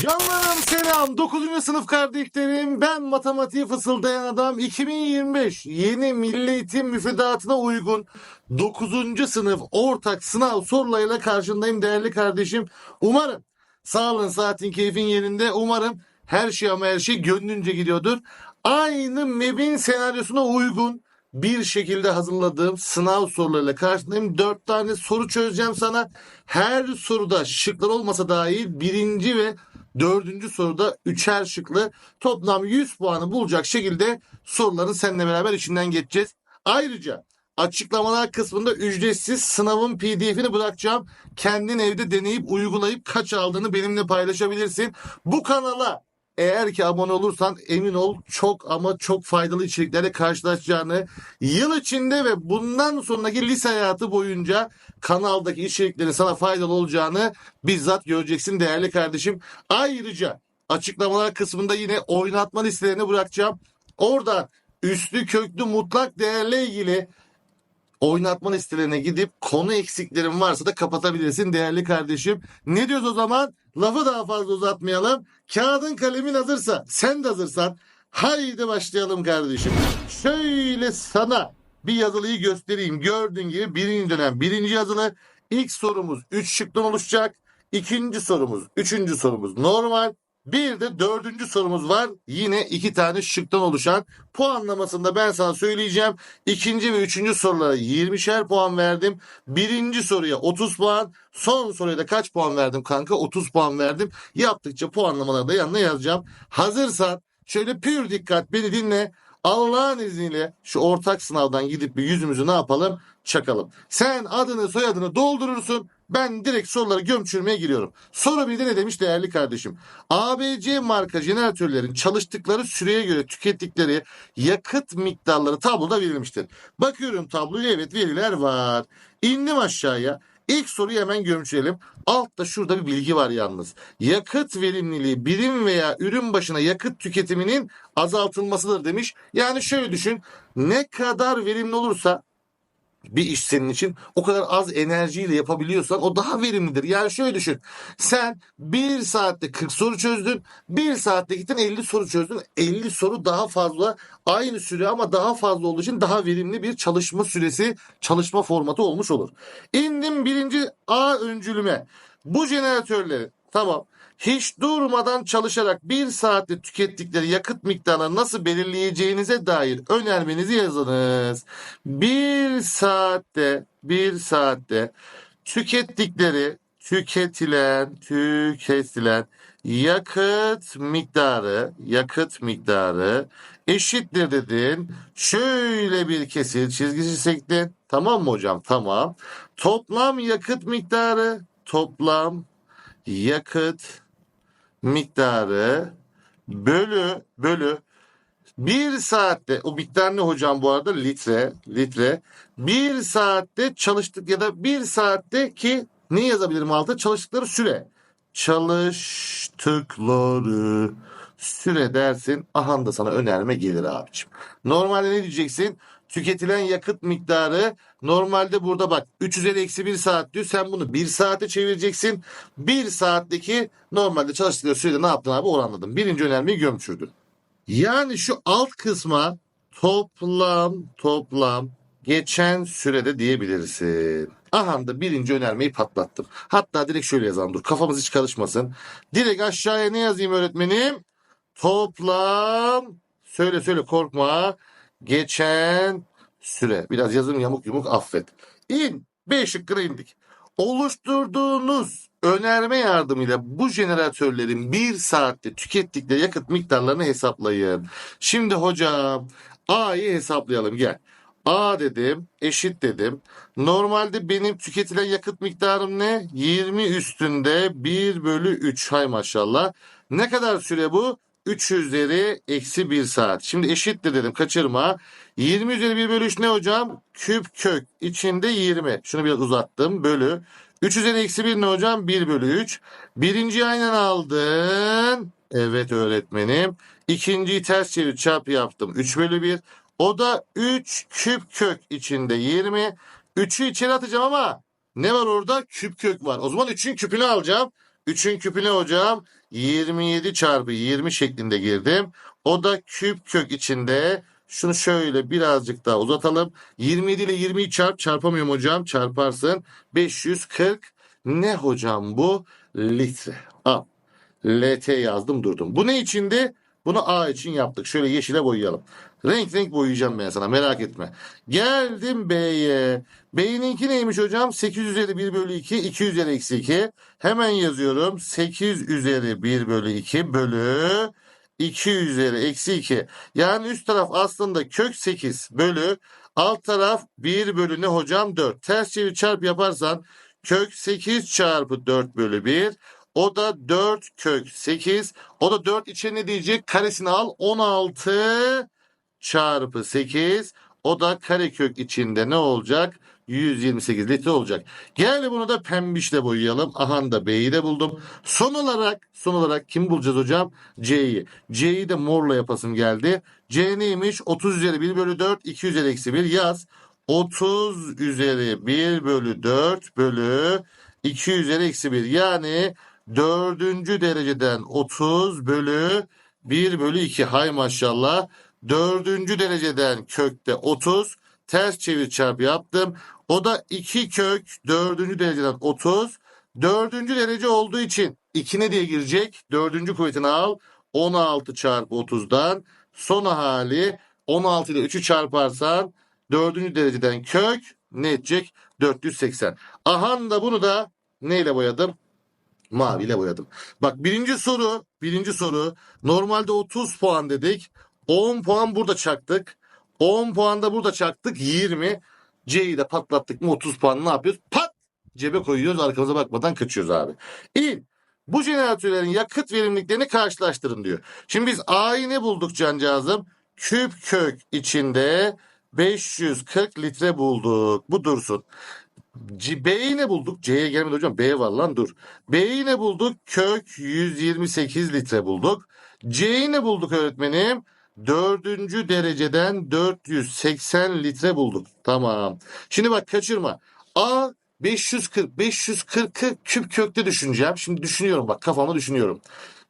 Canlarım selam. 9. sınıf kardeşlerim. Ben matematiği fısıldayan adam 2025 yeni milli eğitim müfredatına uygun 9. sınıf ortak sınav sorularıyla karşındayım değerli kardeşim. Umarım sağlığın, saatin, keyfin yerinde. Umarım her şey ama her şey gönlünce gidiyordur. Aynı MEB'in senaryosuna uygun bir şekilde hazırladığım sınav sorularıyla karşındayım. Dört tane soru çözeceğim sana. Her soruda şıklar olmasa dahil birinci ve dördüncü soruda üçer şıklı toplam 100 puanı bulacak şekilde soruların seninle beraber içinden geçeceğiz. Ayrıca açıklamalar kısmında ücretsiz sınavın pdf'ini bırakacağım. Kendin evde deneyip uygulayıp kaç aldığını benimle paylaşabilirsin. Bu kanala eğer ki abone olursan emin ol çok ama çok faydalı içeriklerle karşılaşacağını, yıl içinde ve bundan sonraki lise hayatı boyunca kanaldaki içeriklerin sana faydalı olacağını bizzat göreceksin değerli kardeşim. Ayrıca açıklamalar kısmında yine oynatma listelerini bırakacağım. Oradan üslü köklü mutlak değerle ilgili oynatma listelerine gidip konu eksiklerin varsa da kapatabilirsin değerli kardeşim. Ne diyoruz o zaman? Lafı daha fazla uzatmayalım. Kağıdın kalemin hazırsa, sen de hazırsan haydi başlayalım kardeşim. Şöyle sana bir yazılıyı göstereyim. Gördüğün gibi birinci dönem birinci yazılı. İlk sorumuz 3 şıktan oluşacak. İkinci sorumuz, üçüncü sorumuz normal. Bir de dördüncü sorumuz var. Yine iki tane şıktan oluşan. Puanlamasında ben sana söyleyeceğim. İkinci ve üçüncü sorulara 20'şer puan verdim. Birinci soruya 30 puan. Son soruya da kaç puan verdim kanka? 30 puan verdim. Yaptıkça puanlamaları da yanına yazacağım. Hazırsan şöyle pür dikkat beni dinle. Allah'ın izniyle şu ortak sınavdan gidip bir yüzümüzü ne yapalım? Çakalım. Sen adını soyadını doldurursun. Ben direkt soruları gömçürmeye giriyorum. Soru bir de ne demiş değerli kardeşim? ABC marka jeneratörlerin çalıştıkları süreye göre tükettikleri yakıt miktarları tabloda verilmiştir. Bakıyorum tabloya evet veriler var. İndim aşağıya. İlk soruyu hemen gömçürelim. Altta şurada bir bilgi var yalnız. Yakıt verimliliği birim veya ürün başına yakıt tüketiminin azaltılmasıdır demiş. Yani şöyle düşün. Ne kadar verimli olursa bir iş senin için o kadar az enerjiyle yapabiliyorsan o daha verimlidir. Yani şöyle düşün. Sen bir saatte 40 soru çözdün. Bir saatte gittin 50 soru çözdün. 50 soru daha fazla aynı süre ama daha fazla olduğu için daha verimli bir çalışma süresi çalışma formatı olmuş olur. İndim birinci A öncülüme. Bu jeneratörleri tamam hiç durmadan çalışarak bir saatte tükettikleri yakıt miktarını nasıl belirleyeceğinize dair önermenizi yazınız. Bir saatte bir saatte tükettikleri tüketilen tüketilen yakıt miktarı yakıt miktarı eşittir dedin. Şöyle bir kesit çizgisi çektin. Tamam mı hocam? Tamam. Toplam yakıt miktarı toplam yakıt miktarı bölü bölü. Bir saatte o miktar ne hocam bu arada? Litre litre. Bir saatte çalıştık ya da bir saatte ki ne yazabilirim altta çalıştıkları süre. Çalıştıkları süre dersin. Aha da sana önerme gelir abicim. Normalde ne diyeceksin? Tüketilen yakıt miktarı normalde burada bak 3 üzeri eksi 1 saat diyor. Sen bunu 1 saate çevireceksin. 1 saatteki normalde çalıştıkları sürede ne yaptın abi oranladın. Birinci önermeyi gömçürdün. Yani şu alt kısma toplam toplam geçen sürede diyebilirsin. Aha da birinci önermeyi patlattım. Hatta direkt şöyle yazalım dur kafamız hiç karışmasın. Direkt aşağıya ne yazayım öğretmenim? Toplam söyle söyle korkma geçen süre. Biraz yazım yamuk yumuk affet. İn. B şıkkına indik. Oluşturduğunuz önerme yardımıyla bu jeneratörlerin bir saatte tükettikleri yakıt miktarlarını hesaplayın. Şimdi hocam A'yı hesaplayalım gel. A dedim eşit dedim. Normalde benim tüketilen yakıt miktarım ne? 20 üstünde 1 bölü 3 hay maşallah. Ne kadar süre bu? 3 üzeri eksi 1 saat. Şimdi eşittir dedim kaçırma. 20 üzeri 1 bölü 3 ne hocam? Küp kök içinde 20. Şunu biraz uzattım. Bölü. 3 üzeri eksi 1 ne hocam? 1 bölü 3. Birinciyi aynen aldın. Evet öğretmenim. İkinciyi ters çevir çarpı yaptım. 3 bölü 1. O da 3 küp kök içinde 20. 3'ü içeri atacağım ama ne var orada? Küp kök var. O zaman 3'ün küpünü alacağım. 3'ün küpü ne hocam? 27 çarpı 20 şeklinde girdim. O da küp kök içinde. Şunu şöyle birazcık daha uzatalım. 27 ile 20'yi çarp. Çarpamıyorum hocam. Çarparsın. 540. Ne hocam bu? Litre. Al. LT yazdım durdum. Bu ne içindi? Bunu A için yaptık. Şöyle yeşile boyayalım. Renk renk boyayacağım ben sana merak etme. Geldim B'ye. B'ninki neymiş hocam? 8 üzeri 1 bölü 2, 2 üzeri eksi 2. Hemen yazıyorum. 8 üzeri 1 bölü 2 bölü 2 üzeri eksi 2. Yani üst taraf aslında kök 8 bölü alt taraf 1 bölü ne hocam? 4. Ters çevir çarp yaparsan kök 8 çarpı 4 bölü 1. O da 4 kök 8. O da 4 içe ne diyecek? Karesini al. 16 çarpı 8. O da karekök içinde ne olacak? 128 litre olacak. Gel bunu da pembişle boyayalım. Aha da B'yi de buldum. Son olarak son olarak kim bulacağız hocam? C'yi. C'yi de morla yapasım geldi. C neymiş? 30 üzeri 1 bölü 4 2 üzeri eksi 1 yaz. 30 üzeri 1 bölü 4 bölü 2 üzeri eksi 1 yani dördüncü dereceden 30 bölü 1 bölü 2 hay maşallah. Dördüncü dereceden kökte 30 ters çevir çarpı yaptım. O da 2 kök dördüncü dereceden 30. Dördüncü derece olduğu için 2 ne diye girecek? Dördüncü kuvvetini al. 16 çarpı 30'dan son hali 16 ile 3'ü çarparsan dördüncü dereceden kök ne edecek? 480. Ahan da bunu da neyle boyadım? Maviyle boyadım. Bak birinci soru, birinci soru normalde 30 puan dedik. 10 puan burada çaktık. 10 puan da burada çaktık 20. C'yi de patlattık mı 30 puan ne yapıyoruz? Pat! Cebe koyuyoruz arkamıza bakmadan kaçıyoruz abi. İyi. Bu jeneratörlerin yakıt verimliliklerini karşılaştırın diyor. Şimdi biz A'yı ne bulduk cancağızım? Küp kök içinde 540 litre bulduk. Bu dursun. B'yi ne bulduk? C'ye gelmedi hocam. B var lan dur. B'yi ne bulduk? Kök 128 litre bulduk. C'yi ne bulduk öğretmenim? Dördüncü dereceden 480 litre bulduk. Tamam. Şimdi bak kaçırma. A 540. 540'ı küp kökte düşüneceğim. Şimdi düşünüyorum bak kafamda düşünüyorum.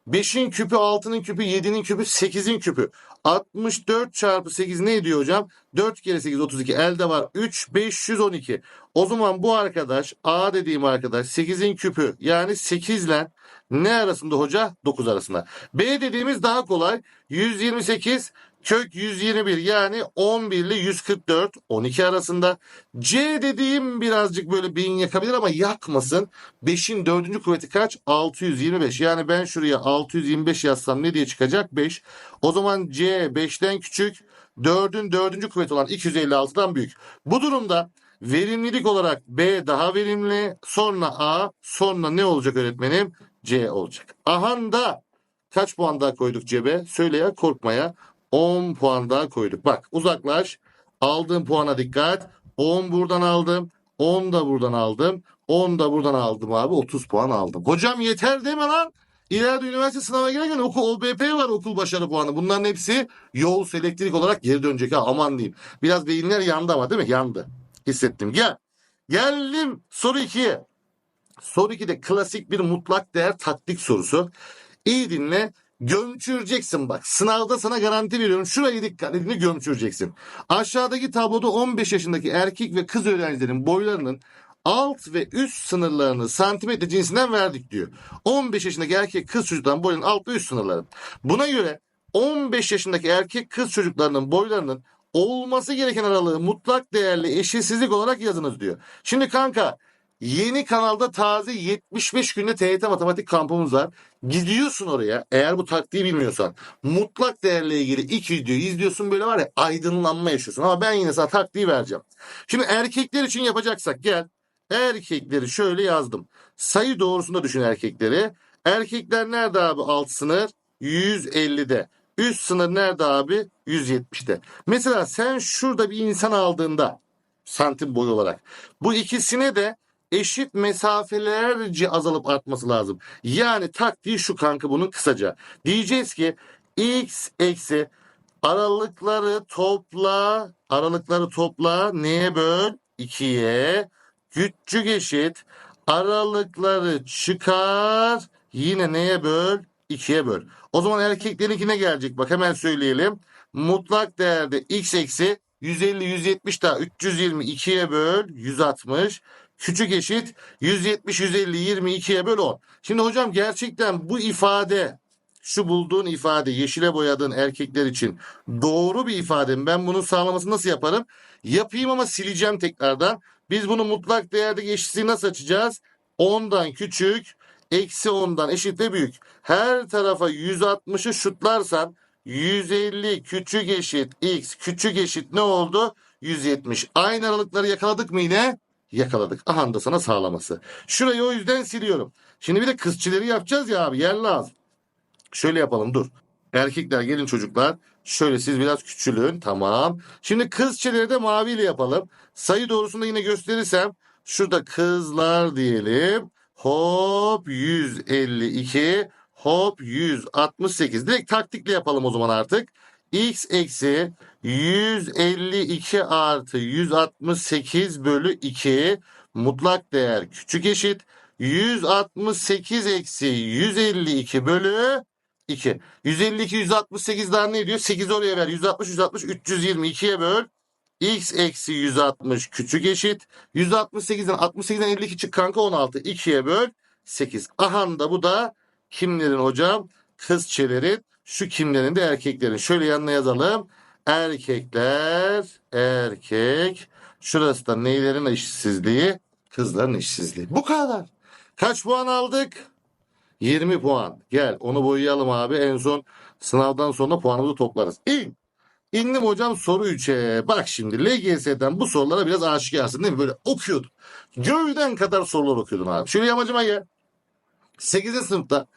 5'in küpü, 6'nın küpü, 7'nin küpü, 8'in küpü. 64 çarpı 8 ne ediyor hocam? 4 kere 8 32. Elde var 3 512. O zaman bu arkadaş A dediğim arkadaş 8'in küpü yani 8 ile ne arasında hoca? 9 arasında. B dediğimiz daha kolay. 128 kök 121 yani 11 ile 144 12 arasında. C dediğim birazcık böyle beyin yakabilir ama yakmasın. 5'in 4. kuvveti kaç? 625. Yani ben şuraya 625 yazsam ne diye çıkacak? 5. O zaman C 5'ten küçük. 4'ün 4. kuvveti olan 256'dan büyük. Bu durumda verimlilik olarak B daha verimli. Sonra A. Sonra ne olacak öğretmenim? C olacak. Ahanda kaç puan daha koyduk cebe? Söyle ya korkmaya. 10 puan daha koyduk. Bak uzaklaş. Aldığım puana dikkat. 10 buradan aldım. 10 da buradan aldım. 10 da buradan aldım abi. 30 puan aldım. Hocam yeter deme lan. İleride üniversite sınavına girerken okul OBP var okul başarı puanı. Bunların hepsi yol elektrik olarak geri dönecek ha aman diyeyim. Biraz beyinler yandı ama değil mi? Yandı. Hissettim. Gel. Geldim soru 2'ye. Soru 2'de klasik bir mutlak değer taktik sorusu. İyi dinle. Gömçüreceksin bak. Sınavda sana garanti veriyorum. Şurayı dikkat edin gömçüreceksin. Aşağıdaki tabloda 15 yaşındaki erkek ve kız öğrencilerin boylarının alt ve üst sınırlarını santimetre cinsinden verdik diyor. 15 yaşındaki erkek kız çocukların boyunun alt ve üst sınırları. Buna göre 15 yaşındaki erkek kız çocuklarının boylarının olması gereken aralığı mutlak değerli eşitsizlik olarak yazınız diyor. Şimdi kanka Yeni kanalda taze 75 günde TYT matematik kampımız var. Gidiyorsun oraya eğer bu taktiği bilmiyorsan. Mutlak değerle ilgili ilk videoyu izliyorsun böyle var ya aydınlanma yaşıyorsun. Ama ben yine sana taktiği vereceğim. Şimdi erkekler için yapacaksak gel. Erkekleri şöyle yazdım. Sayı doğrusunda düşün erkekleri. Erkekler nerede abi alt sınır? 150'de. Üst sınır nerede abi? 170'te. Mesela sen şurada bir insan aldığında santim boy olarak bu ikisine de eşit mesafelerce azalıp artması lazım. Yani taktiği şu kanka bunun kısaca. Diyeceğiz ki x eksi aralıkları topla aralıkları topla neye böl? 2'ye küçük eşit Aralıkları çıkar. Yine neye böl? 2'ye böl. O zaman erkeklerinkine gelecek. Bak hemen söyleyelim. Mutlak değerde x eksi 150 170 daha 320 2'ye böl 160 küçük eşit 170 150 22'ye böl 10. Şimdi hocam gerçekten bu ifade şu bulduğun ifade yeşile boyadığın erkekler için doğru bir ifade mi? Ben bunun sağlamasını nasıl yaparım? Yapayım ama sileceğim tekrardan. Biz bunu mutlak değerde eşitliği nasıl açacağız? 10'dan küçük, eksi 10'dan eşit ve büyük. Her tarafa 160'ı şutlarsan 150 küçük eşit x küçük eşit ne oldu? 170. Aynı aralıkları yakaladık mı yine? Yakaladık. Aha da sana sağlaması. Şurayı o yüzden siliyorum. Şimdi bir de kızçileri yapacağız ya abi yer lazım. Şöyle yapalım dur. Erkekler gelin çocuklar. Şöyle siz biraz küçülün. Tamam. Şimdi kızçileri de maviyle yapalım. Sayı doğrusunda yine gösterirsem şurada kızlar diyelim. Hop 152 hop 168. Direkt taktikle yapalım o zaman artık. X eksi 152 artı 168 bölü 2 mutlak değer küçük eşit 168 eksi 152 bölü 2. 152 168 daha ne ediyor? 8 oraya ver. 160 160 322'ye böl. x eksi 160 küçük eşit. 168'den 68'den 52 çık kanka 16. 2'ye böl 8. Aha da bu da kimlerin hocam? Kızçelerin. Şu kimlerin de erkeklerin. Şöyle yanına yazalım. Erkekler, erkek. Şurası da neylerin eşitsizliği? Kızların eşitsizliği. Bu kadar. Kaç puan aldık? 20 puan. Gel onu boyayalım abi. En son sınavdan sonra puanımızı toplarız. İn. İndim hocam soru 3'e. Bak şimdi LGS'den bu sorulara biraz aşikarsın değil mi? Böyle okuyordun. Gövden kadar sorular okuyordun abi. Şöyle yamacıma gel. 8. sınıfta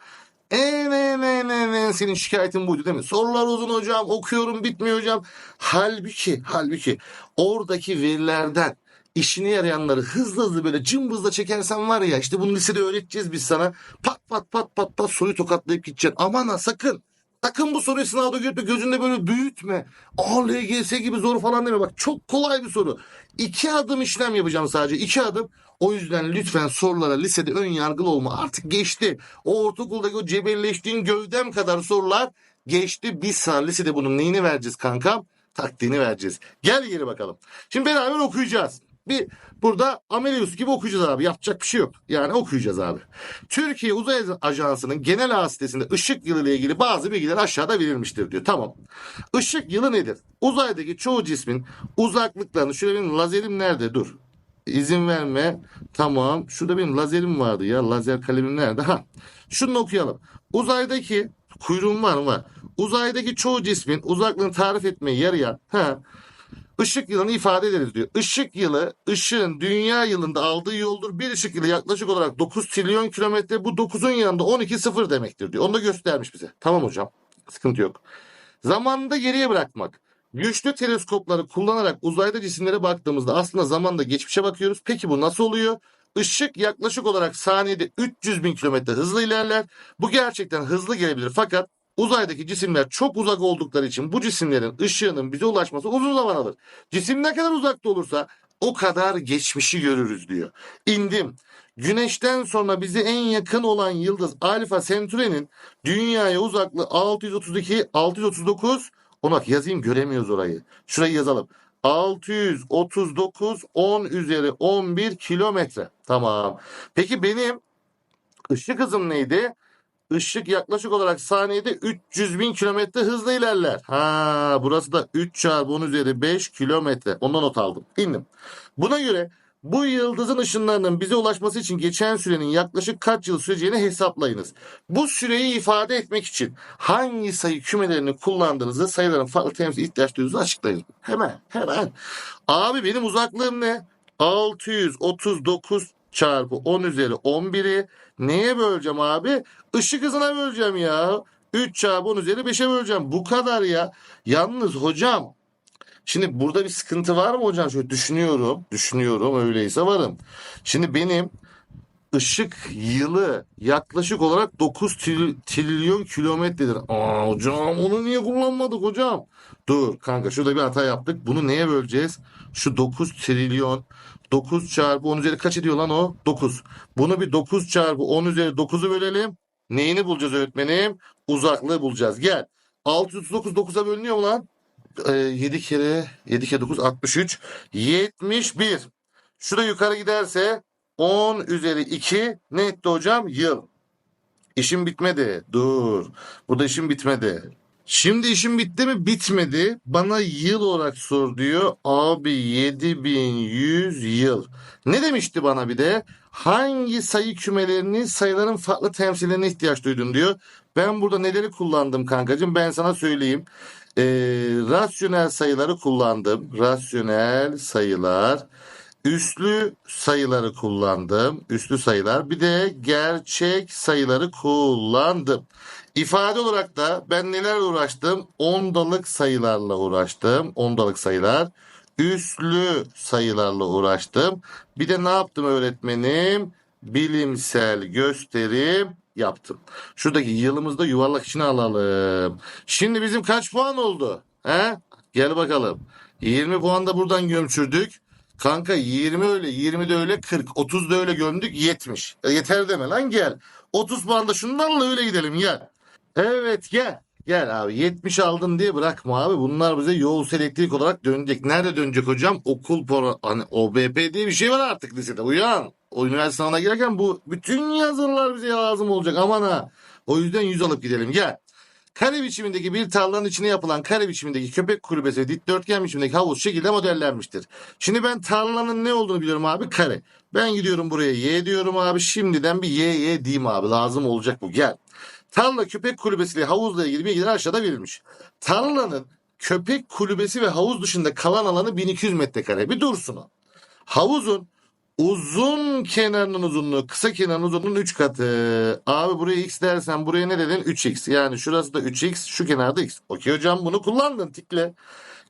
en en en en senin şikayetin buydu değil mi? Sorular uzun hocam okuyorum bitmiyor hocam. Halbuki halbuki oradaki verilerden işine yarayanları hızlı hızlı böyle cımbızla çekersen var ya işte bunu lisede öğreteceğiz biz sana. Pat pat pat pat pat soruyu tokatlayıp gideceksin. Aman ha sakın. Sakın bu soruyu sınavda görüp gözünde böyle büyütme. Aa LGS gibi zor falan deme. Bak çok kolay bir soru. İki adım işlem yapacağım sadece. iki adım. O yüzden lütfen sorulara lisede ön yargılı olma. Artık geçti. O ortaokuldaki o cebelleştiğin gövdem kadar sorular geçti. Biz sana lisede bunun neyini vereceğiz kankam? Taktiğini vereceğiz. Gel geri bakalım. Şimdi beraber okuyacağız. Bir burada Amelius gibi okuyacağız abi. Yapacak bir şey yok. Yani okuyacağız abi. Türkiye Uzay Ajansı'nın genel ağ sitesinde ışık yılı ile ilgili bazı bilgiler aşağıda verilmiştir diyor. Tamam. Işık yılı nedir? Uzaydaki çoğu cismin uzaklıklarını şöyle benim lazerim nerede? Dur. İzin verme. Tamam. Şurada benim lazerim vardı ya. Lazer kalemim nerede? Ha. Şunu okuyalım. Uzaydaki kuyruğum var mı? Uzaydaki çoğu cismin uzaklığını tarif etmeye yarayan ha, ışık yılını ifade ederiz diyor. Işık yılı ışığın dünya yılında aldığı yoldur. Bir ışık yılı yaklaşık olarak 9 trilyon kilometre. Bu 9'un yanında 12 sıfır demektir diyor. Onu da göstermiş bize. Tamam hocam. Sıkıntı yok. Zamanında geriye bırakmak. Güçlü teleskopları kullanarak uzayda cisimlere baktığımızda aslında zamanda geçmişe bakıyoruz. Peki bu nasıl oluyor? Işık yaklaşık olarak saniyede 300 bin kilometre hızla ilerler. Bu gerçekten hızlı gelebilir fakat uzaydaki cisimler çok uzak oldukları için bu cisimlerin ışığının bize ulaşması uzun zaman alır. Cisim ne kadar uzakta olursa o kadar geçmişi görürüz diyor. İndim. Güneşten sonra bize en yakın olan yıldız Alfa Centauri'nin dünyaya uzaklığı 632 639 ona yazayım göremiyoruz orayı. Şurayı yazalım. 639 10 üzeri 11 kilometre. Tamam. Peki benim ışık hızım neydi? Işık yaklaşık olarak saniyede 300 bin kilometre hızla ilerler. Ha, burası da 3 çarpı 10 üzeri 5 kilometre. Ondan not aldım. İndim. Buna göre bu yıldızın ışınlarının bize ulaşması için geçen sürenin yaklaşık kaç yıl süreceğini hesaplayınız. Bu süreyi ifade etmek için hangi sayı kümelerini kullandığınızı sayıların farklı temsil ihtiyaç duyduğunuzu açıklayın. Hemen hemen. Abi benim uzaklığım ne? 639 çarpı 10 üzeri 11'i neye böleceğim abi? Işık hızına böleceğim ya. 3 çarpı 10 üzeri 5'e böleceğim. Bu kadar ya. Yalnız hocam Şimdi burada bir sıkıntı var mı hocam? Şöyle düşünüyorum. Düşünüyorum öyleyse varım. Şimdi benim ışık yılı yaklaşık olarak 9 tril- trilyon kilometredir. Aa hocam onu niye kullanmadık hocam? Dur kanka şurada bir hata yaptık. Bunu neye böleceğiz? Şu 9 trilyon 9 çarpı 10 üzeri kaç ediyor lan o? 9. Bunu bir 9 çarpı 10 üzeri 9'u bölelim. Neyini bulacağız öğretmenim? Uzaklığı bulacağız. Gel. 639 9'a bölünüyor mu lan? Ee, 7 kere 7 kere 9 63 71. Şurada yukarı giderse 10 üzeri 2 ne etti hocam? Yıl. İşim bitmedi. Dur. Burada işim bitmedi. Şimdi işim bitti mi? Bitmedi. Bana yıl olarak sor diyor. Abi 7100 yıl. Ne demişti bana bir de? Hangi sayı kümelerinin sayıların farklı temsillerine ihtiyaç duydun diyor. Ben burada neleri kullandım kankacığım? Ben sana söyleyeyim. Ee, rasyonel sayıları kullandım. Rasyonel sayılar. Üslü sayıları kullandım. Üslü sayılar. Bir de gerçek sayıları kullandım. İfade olarak da ben neler uğraştım? Ondalık sayılarla uğraştım. Ondalık sayılar. Üslü sayılarla uğraştım. Bir de ne yaptım öğretmenim? Bilimsel gösterim yaptım. Şuradaki yılımızda yuvarlak içine alalım. Şimdi bizim kaç puan oldu? He? Gel bakalım. 20 puan da buradan gömçürdük. Kanka 20 öyle, 20 de öyle, 40, 30 da öyle gömdük, 70. E, yeter deme lan gel. 30 puan da şunlarla öyle gidelim gel. Evet gel. Gel abi 70 aldın diye bırakma abi. Bunlar bize yol elektrik olarak dönecek. Nerede dönecek hocam? Okul para hani OBP diye bir şey var artık lisede. Uyan. O üniversite sınavına girerken bu bütün yazılar bize lazım olacak. Aman ha. O yüzden 100 alıp gidelim. Gel. Kare biçimindeki bir tarlanın içine yapılan kare biçimindeki köpek kulübesi ve dikdörtgen biçimindeki havuz şekilde modellenmiştir. Şimdi ben tarlanın ne olduğunu biliyorum abi kare. Ben gidiyorum buraya y diyorum abi. Şimdiden bir y y diyeyim abi. Lazım olacak bu. Gel. Tarla köpek kulübesiyle havuzla ilgili bilgiler aşağıda verilmiş. Tarlanın köpek kulübesi ve havuz dışında kalan alanı 1200 metrekare. Bir dursun o. Havuzun uzun kenarının uzunluğu kısa kenarının uzunluğunun 3 katı. Abi buraya x dersen buraya ne dedin? 3x. Yani şurası da 3x şu kenarda x. Okey hocam bunu kullandın tikle.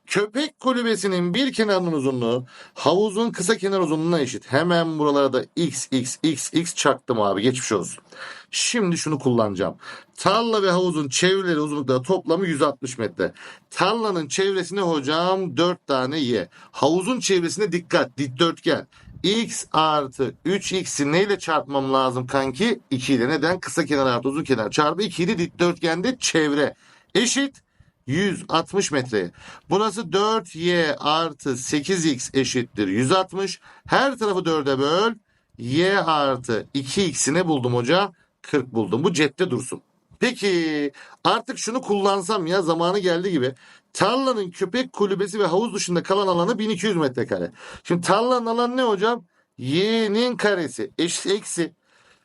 Köpek kulübesinin bir kenarının uzunluğu havuzun kısa kenar uzunluğuna eşit. Hemen buralara da x x x x çaktım abi geçmiş olsun. Şimdi şunu kullanacağım. Tarla ve havuzun çevreleri uzunlukları toplamı 160 metre. Tarlanın çevresine hocam 4 tane y. Havuzun çevresine dikkat dikdörtgen. X artı 3x'i neyle çarpmam lazım kanki? 2 ile. Neden? Kısa kenar artı uzun kenar çarpı 2 ile dikdörtgende çevre. Eşit 160 metreye. Burası 4y artı 8x eşittir 160. Her tarafı 4'e böl. y artı 2x'ini buldum hocam. 40 buldum. Bu cepte dursun. Peki artık şunu kullansam ya zamanı geldi gibi. Tarlanın köpek kulübesi ve havuz dışında kalan alanı 1200 metrekare. Şimdi tarlanın alanı ne hocam? Y'nin karesi eşit eksi.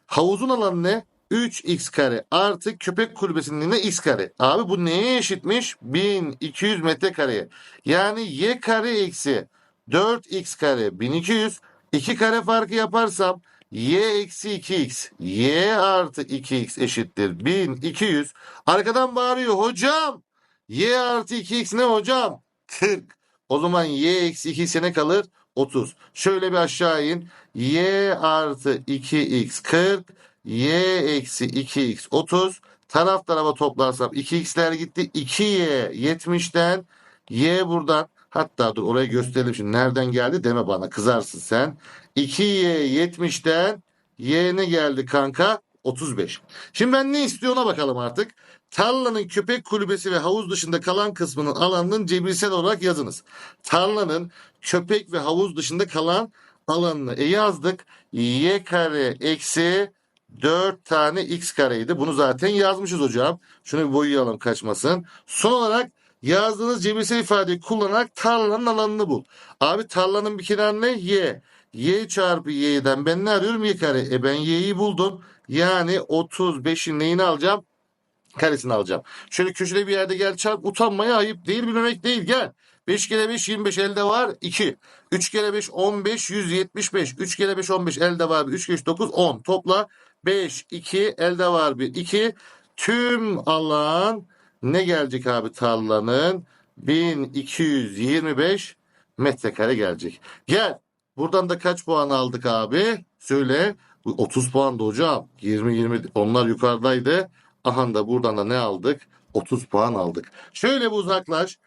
Havuzun alanı ne? 3x kare artı köpek kulübesinin ne x kare. Abi bu neye eşitmiş? 1200 metrekareye. Yani y kare eksi 4x kare 1200. 2 kare farkı yaparsam y eksi 2x. y artı 2x eşittir 1200. Arkadan bağırıyor hocam. Y artı 2x ne hocam? 40. O zaman y eksi 2 ne kalır? 30. Şöyle bir aşağı in. y artı 2x 40 y eksi 2x 30 taraf tarafa toplarsam 2x'ler gitti 2y 70'ten y buradan hatta dur oraya gösterelim şimdi nereden geldi deme bana kızarsın sen 2y 70'ten y ne geldi kanka 35 şimdi ben ne istiyor ona bakalım artık tarlanın köpek kulübesi ve havuz dışında kalan kısmının alanının cebirsel olarak yazınız tarlanın köpek ve havuz dışında kalan alanını e yazdık y kare eksi 4 tane x kareydi. Bunu zaten yazmışız hocam. Şunu bir boyayalım kaçmasın. Son olarak yazdığınız cebirsel ifadeyi kullanarak tarlanın alanını bul. Abi tarlanın bir kenarı ne? Y. Y çarpı y'den ben ne arıyorum? Y kare. E ben y'yi buldum. Yani 35'in neyini alacağım? Karesini alacağım. Şöyle köşede bir yerde gel çarp. Utanmaya ayıp değil bilmemek değil. Gel. 5 kere 5 25 elde var 2. 3 kere 5 15 175. 3 kere 5 15 elde var 1. 3 kere 3 9 10. Topla 5 2 elde var 1 2. Tüm alan ne gelecek abi tarlanın? 1225 metrekare gelecek. Gel. Buradan da kaç puan aldık abi? Söyle. Bu 30 puan da hocam. 20-20 onlar yukarıdaydı. Aha da buradan da ne aldık? 30 puan aldık. Şöyle bir uzaklaş.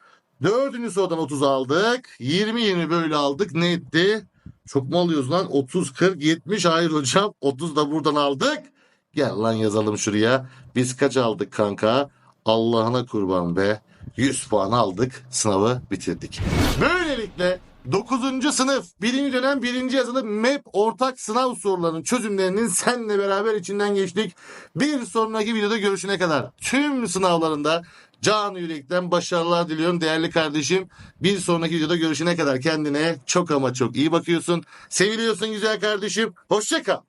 Dördüncü sorudan 30 aldık. 20-20 böyle aldık. Ne etti? Çok mu alıyoruz lan? 30, 40, 70. Hayır hocam. 30 da buradan aldık. Gel lan yazalım şuraya. Biz kaç aldık kanka? Allah'ına kurban be. 100 puan aldık. Sınavı bitirdik. Böylelikle 9. sınıf 1. dönem 1. yazılı MEP ortak sınav sorularının çözümlerinin senle beraber içinden geçtik. Bir sonraki videoda görüşene kadar tüm sınavlarında can yürekten başarılar diliyorum değerli kardeşim. Bir sonraki videoda görüşene kadar kendine çok ama çok iyi bakıyorsun. Seviliyorsun güzel kardeşim. Hoşça kal.